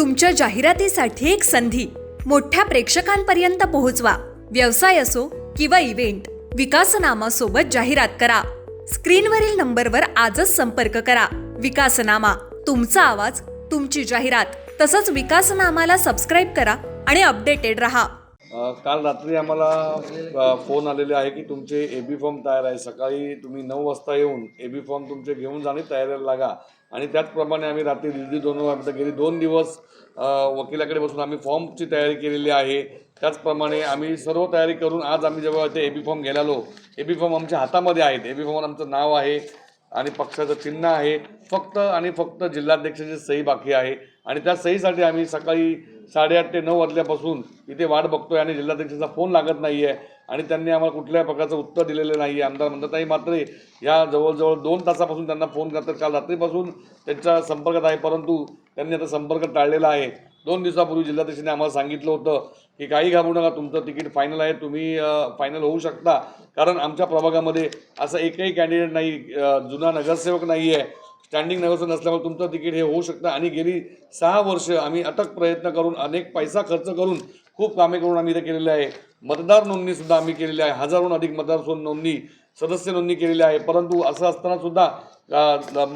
तुमच्या जाहिरातीसाठी एक संधी. मोठ्या प्रेक्षकांपर्यंत पोहोचवा. व्यवसाय असो किंवा इव्हेंट विकासनामा सोबत जाहिरात करा. स्क्रीनवरील नंबरवर आजच संपर्क करा. विकासनामा तुमचा आवाज तुमची जाहिरात तसंच विकासनामाला सबस्क्राईब करा आणि अपडेटेड रहा. काल रात्री आम्हाला फोन आलेले आहे की तुमचे ए बी फॉर्म तयार आहे. सकाळी तुम्ही नऊ वाजता येऊन ए बी फॉर्म तुमचे घेऊन जाणे तयारीला लागा. आणि त्याचप्रमाणे आम्ही रात्री दीड दीड दोन वाजता गेली. दोन दिवस वकिलाकडे बसून आम्ही फॉर्मची तयारी केलेली आहे. त्याचप्रमाणे आम्ही सर्व तयारी करून आज आम्ही जेव्हा ते ए बी फॉर्म घ्यायला आलो ए बी फॉर्म आमच्या हातामध्ये आहेत. ए बी फॉर्मवर आमचं नाव आहे आणि पक्षाचं चिन्ह आहे. फक्त आणि फक्त जिल्हाध्यक्षाची सही बाकी आहे. आणि त्या सहीसाठी आम्ही सकाळी साडेआठ ते नऊ वाजल्यापासून इथे वाट बघतोय आणि जिल्हाध्यक्षाचा फोन लागत नाही आहे आणि त्यांनी आम्हाला कुठल्याही प्रकारचं उत्तर दिलेलं नाही आहे आमदार म्हणताताई मात्र या जवळजवळ दोन तासापासून त्यांना फोन करतात. काल रात्रीपासून त्यांच्या संपर्कात आहे परंतु त्यांनी आता संपर्क टाळलेला आहे. दोन दिवसापूर्वी जिल्हाध्यक्षांनी आम्हाला सांगितलं होतं की काही घाबरू नका तुमचं तिकीट फायनल आहे तुम्ही फायनल होऊ शकता. कारण आमच्या प्रभागामध्ये असं एकही कॅन्डिडेट नाही जुना नगरसेवक नाही आहे स्टँडिंग नगरसेवक नसल्यामुळे तुमचं तिकीट हे होऊ शकतं. आणि गेली सहा वर्ष आम्ही अटक प्रयत्न करून अनेक पैसा खर्च करून खूप कामे करून आम्ही इथे केलेले आहे. मतदार नोंदणीसुद्धा आम्ही केलेली आहे. हजारोहून अधिक मतदार नोंदणी सदस्य नोंदणी केलेली आहे. परंतु असं असतानासुद्धा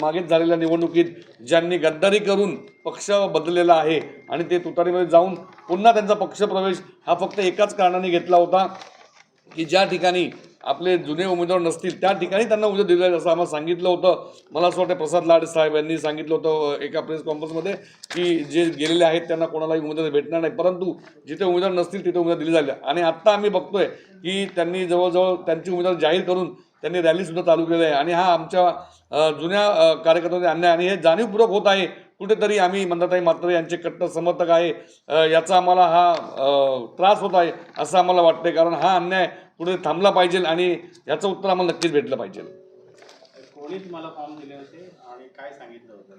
मागेच झालेल्या निवडणुकीत ज्यांनी गद्दारी करून पक्ष बदललेला आहे आणि ते तुतारीमध्ये जाऊन पुन्हा त्यांचा पक्षप्रवेश हा फक्त एकाच कारणाने घेतला होता की ज्या ठिकाणी आपले जुने उमेदवार नसतील त्या ठिकाणी त्यांना उद्या दिलं जाईल असं आम्हाला सांगितलं होतं. मला असं वाटतं प्रसाद लाड साहेब यांनी सांगितलं होतं एका प्रेस कॉन्फरन्समध्ये की जे गेलेले आहेत त्यांना कोणालाही उमेदवार भेटणार नाही. परंतु जिथे उमेदवार नसतील तिथे उमेदवार दिले जाईल आणि आत्ता आम्ही बघतोय की त्यांनी जवळजवळ त्यांची उमेदवार जाहीर करून त्यांनी रॅलीसुद्धा चालू केली आहे. आणि हा आमच्या जुन्या कार्यकर्त्यांनी अन्याय आणि हे जाणीवपूर्वक होत आहे. कुठेतरी आम्ही मंदाताई मात्र यांचे कट्टर समर्थक आहे. याचा आम्हाला हा त्रास होत आहे असं आम्हाला वाटतंय. कारण हा अन्याय कुठे थांबला पाहिजे आणि याचं उत्तर आम्हाला नक्कीच भेटलं पाहिजे. कोणी तुम्हाला फॉर्म दिले होते आणि काय सांगितलं होतं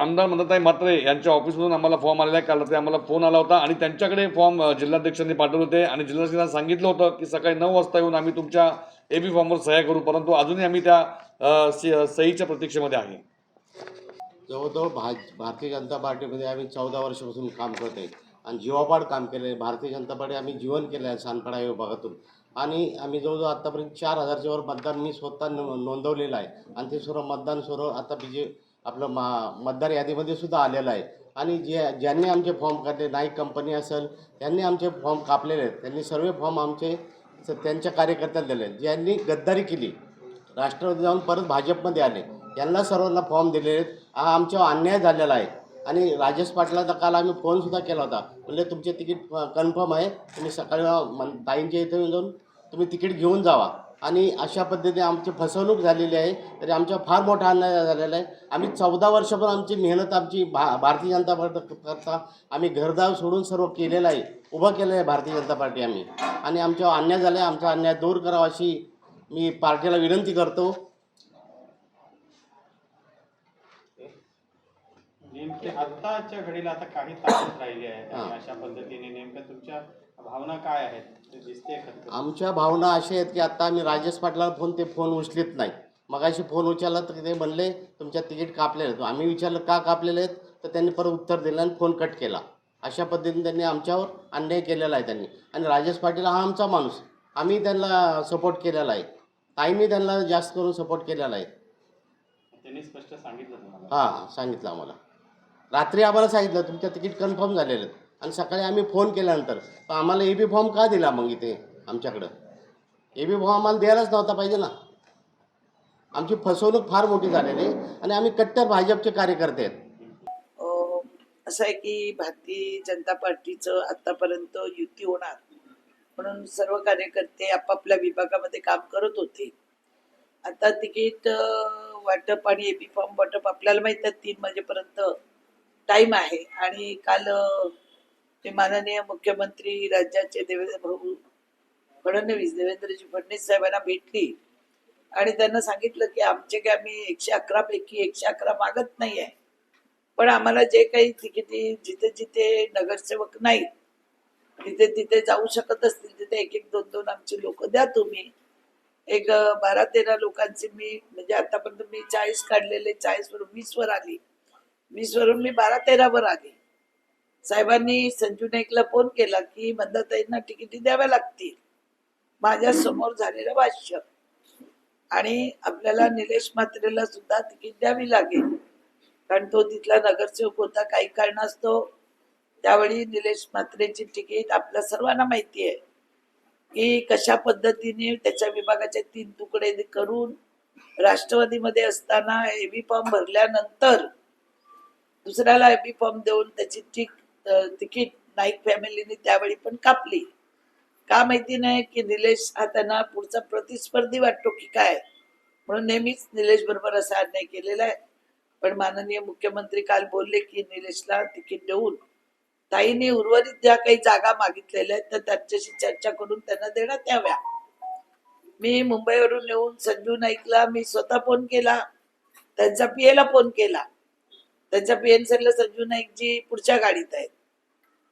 आमदार मंदाताई म्हात्रे यांच्या ऑफिसमधून आम्हाला फॉर्म आलेला आहे. काल रात्री आम्हाला फोन आला होता आणि त्यांच्याकडे फॉर्म जिल्हाध्यक्षांनी पाठवले होते आणि जिल्हाध्यक्षांना सांगितलं होतं की सकाळी नऊ वाजता येऊन आम्ही तुमच्या ए बी फॉर्मवर सह्या करू. परंतु अजूनही आम्ही त्या सहीच्या प्रतीक्षेमध्ये आहे. जवळजवळ भा भारतीय जनता पार्टीमध्ये आम्ही चौदा वर्षापासून काम करत आहे. आणि जीवापाड काम केलं आहे भारतीय जनता पार्टी आम्ही जीवन केलं आहे सानपाडा विभागातून आणि आम्ही जवळजवळ आत्तापर्यंत चार हजारच्या वर मतदान मी स्वतः नो नोंदवलेलं आहे. आणि ते सर्व मतदान सर्व आता बी जे आपलं मा मतदार यादीमध्ये सुद्धा आलेलं आहे. आणि जे ज्यांनी आमचे फॉर्म काढले नाईक कंपनी असेल त्यांनी आमचे फॉर्म कापलेले आहेत. त्यांनी सर्व फॉर्म आमचे स- त्यांच्या कार्यकर्त्यांना दिले आहेत. ज्यांनी गद्दारी केली राष्ट्रवादी जाऊन परत भाजपमध्ये आले यांना सर्वांना फॉर्म दिलेले आहेत. हा आमच्यावर अन्याय झालेला आहे. आणि राजेश पाटलाचा काल आम्ही फोनसुद्धा केला होता. म्हणजे तुमचे तिकीट कन्फर्म आहे. तुम्ही सकाळी मन- ताईंच्या इथे येऊन जाऊन तुम्ही तिकीट घेऊन जावा. आणि अशा पद्धतीने आमची फसवणूक झालेली आहे. तरी आमच्या फार मोठा अन्याय झालेला आहे. आम्ही चौदा वर्षभर आमची मेहनत आमची भा भारतीय जनता पार्टी करता आम्ही घरदार सोडून सर्व केलेलं आहे. उभं केलं आहे भारतीय जनता पार्टी आम्ही. आणि आमचा अन्याय झाला आहे आमचा अन्याय दूर करावा अशी मी पार्टीला विनंती करतो. नेमके आत्ताच्या घडीला आता काही ताकद राहिली आहे. आणि अशा पद्धतीने नेमक्या तुमच्या भावना काय आहेत? ते दिसते खरं आमच्या भावना अशा आहेत की आता आम्ही राजेश पाटलाला फोन ते फोन उचलीत नाही. मगाशी फोन उचलला तर ते म्हणले तुमच्या तिकीट कापलेले आहेत. आम्ही विचारलं का कापलेले आहेत? तर त्यांनी परत उत्तर दिलं आणि फोन कट केला. अशा पद्धतीने त्यांनी आमच्यावर अन्याय केलेला आहे त्यांनी. आणि राजेश पाटील हा आमचा माणूस. आम्ही त्यांना सपोर्ट केलेला आहे. ताईंनी त्यांना जास्त करून सपोर्ट केलेला आहे. त्यांनी स्पष्ट सांगितलं तुम्हाला. हां सांगितलं आम्हाला. रात्री आम्हाला सांगितलं तुमच्या तिकीट कन्फर्म झालेलं. आणि सकाळी आम्ही फोन केल्यानंतर तर आम्हाला ए बी फॉर्म का दिला मग इथे आमच्याकडं? ए बी फॉर्म आम्हाला द्यायलाच नव्हता पाहिजे ना. आमची फसवणूक फार मोठी झालेली आणि आम्ही कट्टर भाजपचे कार्यकर्ते आहेत. असं आहे की भारतीय जनता पार्टीचं आतापर्यंत युती होणार. म्हणून सर्व कार्यकर्ते आपापल्या विभागामध्ये काम करत होते. आता तिकीट वाटप आणि एपी फॉर्म वाटप आपल्याला माहिती आहे तीन वाजेपर्यंत टाइम आहे. आणि काल ते माननीय मुख्यमंत्री राज्याचे देवेंद्र भाऊ फडणवीस देवेंद्रजी फडणवीस साहेबांना भेटली. आणि त्यांना सांगितलं की आमचे काय आम्ही एकशे अकरा पैकी एकशे अकरा मागत नाही आहे पण आम्हाला जे काही तिकिटी जिथे जिथे नगरसेवक नाहीत तिथे तिथे जाऊ शकत असतील तिथे एक एक दोन दोन आमची लोक द्या तुम्ही. एक बारा तेरा लोकांची मी म्हणजे आतापर्यंत मी चाळीस काढलेले चाळीस वरून वीस वर आली. मी स्वरूप मी बारा तेरा वर साहेबांनी संजू नाईकला फोन केला की मंदाताईंना तिकिटी द्याव्या लागतील. माझ्यासमोर झालेलं भाष्य. आणि आपल्याला निलेश म्हात्रेला सुद्धा तिकीट द्यावी लागेल. कारण तो तिथला नगरसेवक होता काही कारणास्तव त्यावेळी निलेश म्हात्रेची तिकीट आपल्या सर्वांना माहिती आहे. की कशा पद्धतीने त्याच्या विभागाचे तीन तुकडे करून राष्ट्रवादीमध्ये असताना एबी फॉर्म भरल्यानंतर दुसऱ्याला एबी फॉर्म देऊन त्याची ठीक तिकीट नाईक फॅमिलीने त्यावेळी पण कापली. का माहिती नाही की निलेश हा त्यांना पुढचा प्रतिस्पर्धी वाटतो की काय? म्हणून नेहमीच निलेश बरोबर असा अन्याय केलेला आहे. पण माननीय मुख्यमंत्री काल बोलले की निलेशला तिकीट देऊन ताईने उर्वरित ज्या काही जागा मागितलेल्या आहेत तर त्यांच्याशी चर्चा करून त्यांना देण्यात याव्या. मी मुंबईवरून येऊन संजू नाईकला मी स्वतः फोन केला त्यांचा पीएला फोन केला. त्यांच्या पीएनसीला संजू नाईकजी पुढच्या गाडीत आहेत.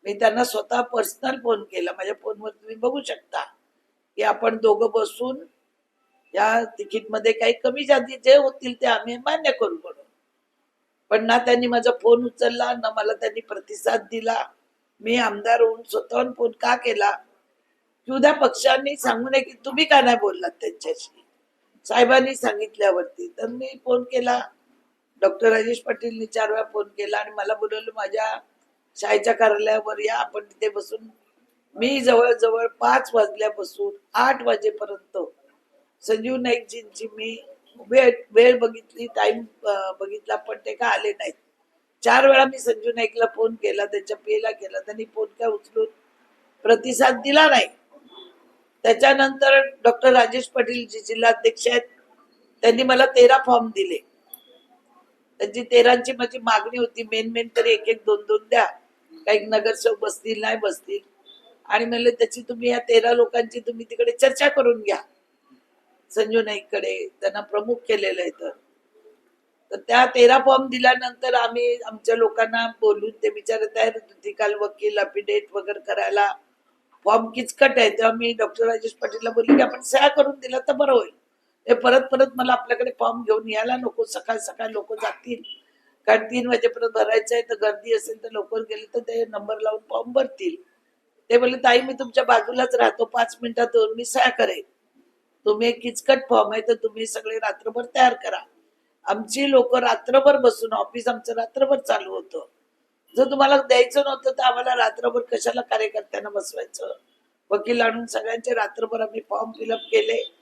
मी त्यांना स्वतः पर्सनल फोन केला. माझ्या फोनवर तुम्ही बघू शकता की आपण दोघं बसून या तिकीटमध्ये काही कमी जाती जे होतील ते आम्ही मान्य करू म्हणून. पण ना त्यांनी माझा फोन उचलला ना मला त्यांनी प्रतिसाद दिला. मी आमदार होऊन स्वतःहून फोन का केला? की उद्या पक्षांनी सांगू नये की तुम्ही का नाही बोललात त्यांच्याशी? साहेबांनी सांगितल्यावरती. तर मी फोन केला. डॉक्टर राजेश पाटीलनी चार वेळा फोन केला आणि मला बोलवलं माझ्या शाळेच्या कार्यालयावर या आपण तिथे बसून मी जवळजवळ पाच वाजल्यापासून आठ वाजेपर्यंत संजीव नाईकजींची मी वेळ वेळ बघितली टाइम बघितला पण ते का आले नाहीत. चार वेळा मी संजू नाईकला फोन केला त्याच्या पेला केला त्यांनी फोन काय उचलून प्रतिसाद दिला नाही. त्याच्यानंतर डॉक्टर राजेश पाटील जे जिल्हाध्यक्ष आहेत त्यांनी मला तेरा फॉर्म दिले. त्यांची तेरांची माझी मागणी होती मेन मेन तरी एक एक दोन दोन द्या. काही नगरसेवक बसतील नाही बसतील. आणि म्हणलं त्याची तुम्ही या तेरा लोकांची तुम्ही तिकडे चर्चा करून घ्या. संजू नाईककडे त्यांना प्रमुख केलेलं आहे तर. तर त्या तेरा फॉर्म दिल्यानंतर आम्ही आमच्या लोकांना बोलून ते बिचारे तयार होती काल वकील अपिडेट वगैरे करायला फॉर्म किचकट आहे. तेव्हा मी डॉक्टर राजेश पाटीलला बोलली की आपण सह्या करून दिला तर बरं होईल. ते परत परत मला आपल्याकडे फॉर्म घेऊन यायला नको. सकाळ सकाळ लोक जातील. कारण तीन वाजेपर्यंत भरायचं आहे तर गर्दी असेल तर लवकर गेले तर ते नंबर लावून फॉर्म भरतील. ते बोलले ताई मी तुमच्या बाजूलाच राहतो. पाच मिनिटात मी सह्या करेन. तुम्ही एक किचकट फॉर्म आहे तर तुम्ही सगळे रात्रभर तयार करा. आमची लोक रात्रभर बसून ऑफिस आमचं रात्रभर चालू होतं. जर तुम्हाला द्यायचं नव्हतं तर आम्हाला रात्रभर कशाला कार्यकर्त्यांना बसवायचं? वकील आणून सगळ्यांचे रात्रभर आम्ही फॉर्म फिलअप केले.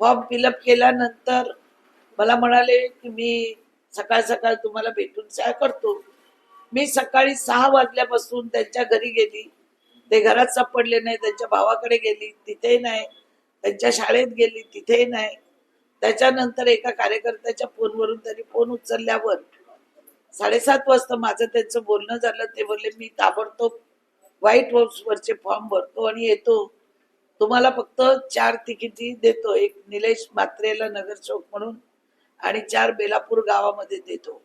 फॉर्म फिलअप केल्यानंतर मला म्हणाले की मी सकाळ सकाळ तुम्हाला भेटून सहा करतो. मी सकाळी सहा वाजल्यापासून त्यांच्या घरी गेली. ते घरात सापडले नाही त्यांच्या भावाकडे गेली तिथेही नाही. त्यांच्या शाळेत गेली तिथेही नाही. त्याच्यानंतर एका कार्यकर्त्याच्या फोनवरून त्यांनी फोन उचलल्यावर साडेसात वाजता माझं त्यांचं बोलणं झालं. ते बोलले मी ताबडतोब व्हाईट हाऊसवरचे फॉर्म भरतो आणि येतो. तुम्हाला फक्त चार तिकिटी देतो. एक निलेश मात्रेला नगर चौक म्हणून आणि चार बेलापूर गावामध्ये देतो.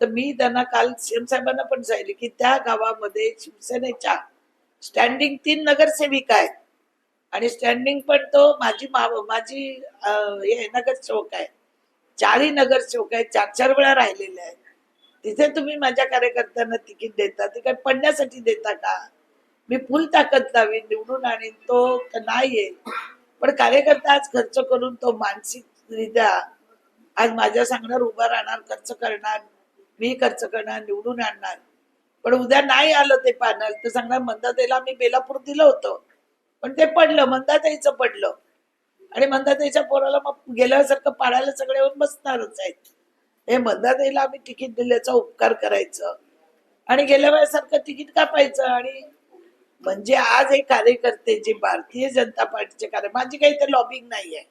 तर मी त्यांना काल सीएम साहेबांना पण सांगितले की त्या गावामध्ये शिवसेनेच्या स्टँडिंग तीन नगरसेविका आहेत. आणि स्टँडिंग पण तो माझी माव माझी हे हे चौक आहे. चारही नगरसेवक आहे चार चार वेळा राहिलेले आहेत. तिथे तुम्ही माझ्या कार्यकर्त्यांना तिकीट देता ते काय पडण्यासाठी देता का? मी फुल ताकद लावीन निवडून आणीन तो नाही येईल पण कार्यकर्ता आज खर्च करून तो मानसिकरित्या आज माझ्या सांगणार उभा राहणार खर्च करणार मी खर्च करणार निवडून आणणार. पण उद्या नाही आलं ते पॅनल तर सांगणार मंदाताईला मी बेलापूर दिलं होतं. पण ते पडलं मंदाताईचं पडलं. आणि मंदाताईच्या पोराला मग गेल्यासारखं पाडायला सगळे येऊन बसणारच आहेत. हे मंदाताईला आम्ही तिकीट दिल्याचा उपकार करायचं. आणि गेल्या वेळेसारखं तिकीट कापायचं आणि म्हणजे आज हे कार्यकर्ते जे भारतीय जनता पार्टीचे कार्य माझी काही इथे लॉबिंग नाही आहे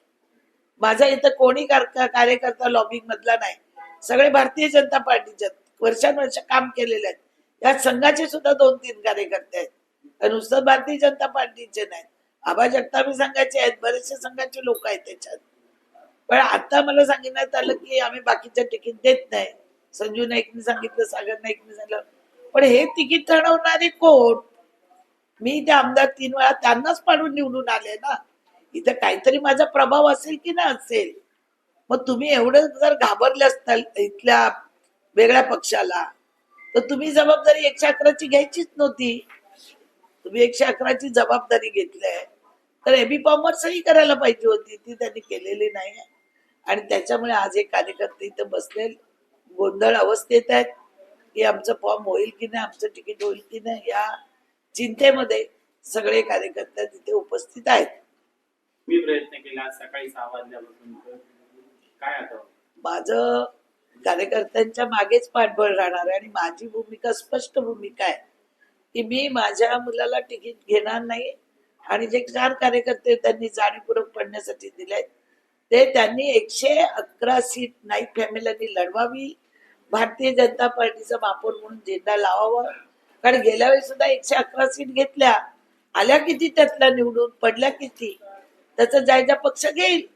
माझा इथं कोणी कार्यकर्ता लॉबिंग मधला नाही. सगळे भारतीय जनता पार्टीचे वर्षानुवर्ष काम केलेले आहेत. या संघाचे सुद्धा दोन तीन कार्यकर्ते आहेत. नुसतं भारतीय जनता पार्टीचे नाहीत. आबा जगतापी संघाचे आहेत. बरेचसे संघाचे लोक आहेत त्याच्यात. पण आता मला सांगण्यात आलं की आम्ही बाकीच्या तिकीट देत नाही. संजू नाईकने सांगितलं सागर नाईकने सांगितलं. पण हे तिकीट ठरवणारे कोण? मी इथे आमदार तीन वेळा त्यांनाच पाडून निवडून आले ना. इथं काहीतरी माझा प्रभाव असेल की ना असेल. मग तुम्ही एवढं जर घाबरले असताल इथल्या वेगळ्या पक्षाला तर तुम्ही जबाबदारी एकशे अकराची घ्यायचीच नव्हती. तुम्ही एकशे अकराची जबाबदारी घेतली. आहे तर एबी फॉर्मवर सही करायला पाहिजे होती. ती त्यांनी केलेली नाही. आणि त्याच्यामुळे आज हे कार्यकर्ते इथं बसले. गोंधळ अवस्थेत आहेत की आमचं फॉर्म होईल की नाही आमचं तिकीट होईल की नाही या चिंतेमध्ये सगळे कार्यकर्ते तिथे उपस्थित आहेत. मी प्रयत्न केला सकाळी सहा वाजल्यापासून. काय आता? माझं कार्यकर्त्यांच्या मागेच पाठबळ राहणार आहे आणि माझी भूमिका स्पष्ट भूमिका आहे की मी माझ्या मुलाला तिकीट घेणार नाही आणि जे चार कार्यकर्ते त्यांनी जाणीवपूर्वक पडण्यासाठी दिले ते त्यांनी एकशे अकरा सीट नाईक फॅमिलीनी लढवावी भारतीय जनता पार्टीचा बापूर म्हणून झेंडा लावावा कारण गेल्या वेळी सुद्धा एकशे अकरा सीट घेतल्या. आल्या किती त्यातल्या निवडून? पडल्या किती? त्याचा जायचा पक्ष घेईल.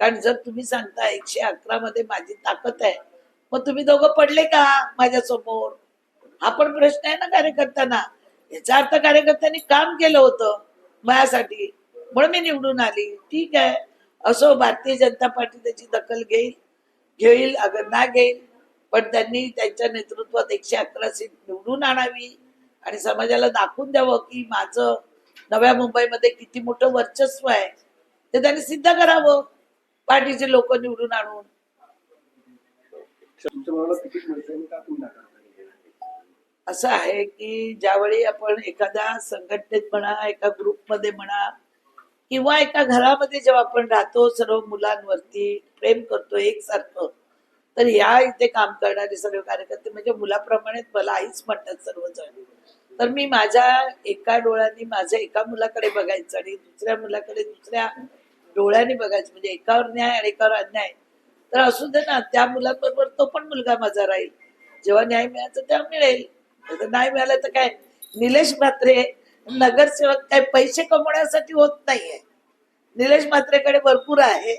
कारण जर तुम्ही सांगता एकशे अकरा मध्ये माझी ताकद आहे मग तुम्ही दोघं पडले का माझ्यासमोर? हा पण प्रश्न आहे ना कार्यकर्त्यांना. याचा अर्थ कार्यकर्त्यांनी काम केलं होतं माझ्यासाठी. म्हणून मी निवडून आली. ठीक आहे. असो भारतीय जनता पार्टी त्याची दखल घेईल. घेईल अगर ना घेईल पण त्यांनी त्यांच्या नेतृत्वात एकशे अकरा सीट निवडून आणावी आणि समाजाला दाखवून द्यावं की माझं नव्या मुंबईमध्ये किती मोठं वर्चस्व आहे. ते त्यांनी सिद्ध करावं पार्टीचे लोक निवडून आणून. असं आहे की ज्यावेळी आपण एखाद्या संघटनेत म्हणा एका ग्रुपमध्ये म्हणा किंवा एका घरामध्ये जेव्हा आपण राहतो सर्व मुलांवरती प्रेम करतो एकसारखं तर या इथे काम करणारे सर्व कार्यकर्ते म्हणजे मुलाप्रमाणेच मला आईच म्हणतात सर्वजण. तर मी माझ्या एका डोळ्यांनी माझ्या एका मुलाकडे बघायचं आणि दुसऱ्या मुलाकडे दुसऱ्या डोळ्यांनी बघायचं. म्हणजे एकावर न्याय आणि एकावर अन्याय. तर असू दे ना त्या मुलाबरोबर तो पण मुलगा माझा राहील. जेव्हा न्याय मिळायचा तेव्हा मिळेल. नाही मिळालं तर काय? निलेश म्हात्रे नगरसेवक काय पैसे कमवण्यासाठी होत नाहीये. निलेश म्हात्रेकडे भरपूर आहे.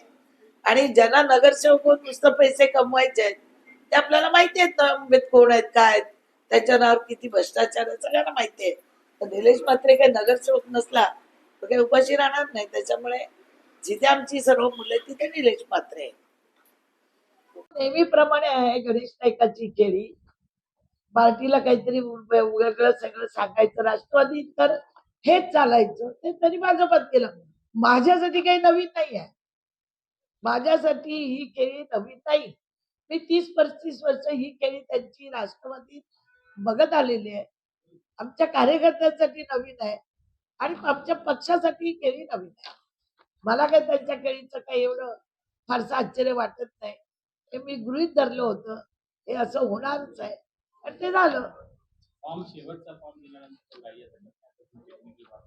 आणि ज्यांना नगरसेवक होऊन नुसतं पैसे कमवायचे आहेत ते आपल्याला माहिती आहेत ना कोण आहेत काय आहेत? त्याच्या नावावर किती भ्रष्टाचार आहे सगळ्यांना माहिती आहे. तर निलेश मात्रे काही नगरसेवक नसला तर काही उपाशी राहणार नाही. त्याच्यामुळे जिथे आमची सर्व मुलं आहेत तिथे निलेश मात्रे आहे. नेहमीप्रमाणे आहे गणेश नायकाची खेळी पार्टीला काहीतरी वेगळं सगळं सांगायचं राष्ट्रवादी तर हेच चालायचं ते तरी भाजपात केलं माझ्यासाठी काही नवीन नाही आहे. माझ्यासाठी ही केळी नवीन नाही मी तीस पस्तीस वर्ष ही केळी त्यांची राष्ट्रवादीत बघत आलेली आहे. आमच्या कार्यकर्त्यांसाठी नवीन आहे आणि आमच्या पक्षासाठी ही केळी नवीन आहे. मला काही त्यांच्या केळीचं काही एवढं फारसं आश्चर्य वाटत नाही. हे मी गृहित धरलं होतं. हे असं होणारच आहे. आणि ते झालं.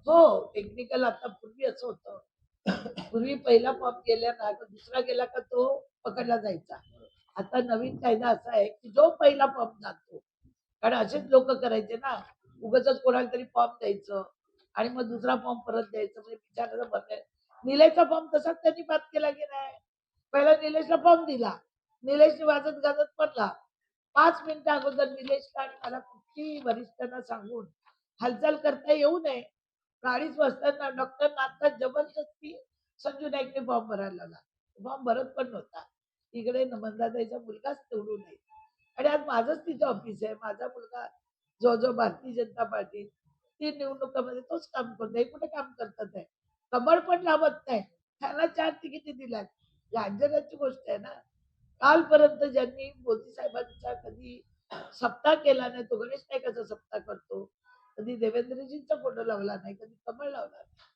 हो टेक्निकल आता पूर्वी असं होतं. पूर्वी पहिला पॉप गेला ना तर दुसरा गेला का तो पकडला जायचा. आता नवीन कायदा असा आहे की जो पहिला पॉप जातो. कारण असेच लोक करायचे ना उगाच कोणाला तरी फॉर्म द्यायचं आणि मग दुसरा फॉर्म परत द्यायचं म्हणजे विचारायला बंद निलेशचा फॉर्म तसाच त्यांनी बाद केला की नाही? पहिला निलेशला फॉर्म दिला. निलेशने वाजत गाजत पडला. पाच मिनिटं अगोदर निलेशला आणि मला कुठली वरिष्ठांना सांगून हालचाल करता येऊ नये. अडीच वाजता डॉक्टर आता जबरदस्ती संजू नाईकने फॉर्म भरायला लावला. फॉर्म भरत पण नव्हता. तिकडे मंदाताईचा मुलगाच निवडून आहे आणि आज माझंच तिचं ऑफिस आहे. माझा मुलगा जो जो भारतीय जनता पार्टी ती निवडणुकामध्ये तोच काम करतो हे कुठे काम करतात आहे कमळ पण लावत नाही. त्याला चार तिकिटी दिल्यात. लांजनाची गोष्ट आहे ना. कालपर्यंत ज्यांनी मोदी साहेबांचा कधी सप्ताह केला नाही तो गणेश नाईकाचा सप्ताह करतो. कधी देवेंद्रजींचा फोटो लावला नाही कधी कमळ लावला नाही.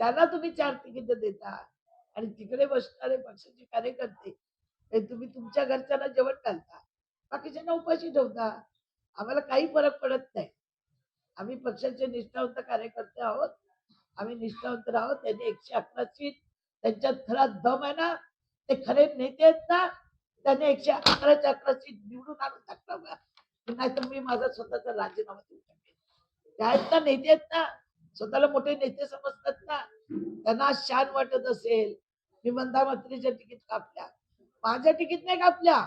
त्यांना तुम्ही चार तिकीट देता आणि तिकडे बसणारे पक्षाचे कार्यकर्ते तुम्ही तुमच्या घरच्यांना जेवण घालता. बाकीच्यांना उपाशी ठेवता. आम्हाला काही फरक पडत नाही. आम्ही पक्षाचे निष्ठावंत कार्यकर्ते आहोत. आम्ही निष्ठावंत आहोत त्यांनी एकशे अकरा सीट त्यांच्यात खरा दम आहे ना ते खरे नेते आहेत ना त्यांनी एकशे अकराच्या अकरा सीट निवडून आणून टाकला नाही तर मी माझा स्वतःचा राजीनामा देऊ शकेन त्या आहेत ना नेते आहेत ना स्वतःला मोठे नेते समजतात ना. त्यांना शान वाटत असेल. मी मंदा मात्रीच्या तिकीट कापल्या. माझ्या तिकीट नाही कापल्या.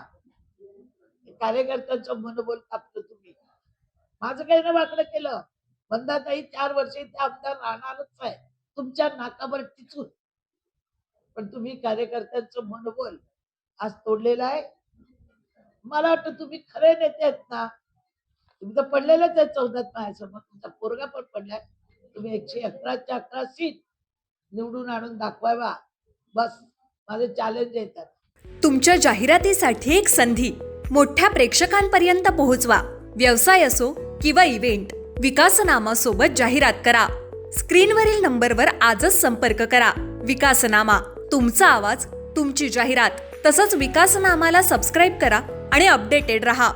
कार्यकर्त्यांचं मनोबल कापलं तुम्ही. माझं काही ना वाकडं केलं. मंदाताई चार वर्षे इथे आमदार राहणारच आहे. तुमच्या नाकावर टिचून. पण तुम्ही कार्यकर्त्यांचं मनोबल आज तोडलेलं आहे. मला वाटतं तुम्ही खरे नेते आहेत ना. तुम्ही तर पडलेलंच आहे चौदात माझ्यासमोर तुमचा पोरगा पण पडलाय. तुम्ही एकशे अकराच्या अकरा सीट निवडून आणून दाखवावा बस माझे चॅलेंज येतात. तुमच्या जाहिरातीसाठी एक संधी. मोठ्या प्रेक्षकांपर्यंत पोहोचवा. व्यवसाय असो किंवा इव्हेंट विकासनामा सोबत जाहिरात करा. स्क्रीनवरील नंबरवर आजच संपर्क करा. विकासनामा तुमचा आवाज तुमची जाहिरात तसंच विकासनामाला सबस्क्राईब करा आणि अपडेटेड रहा.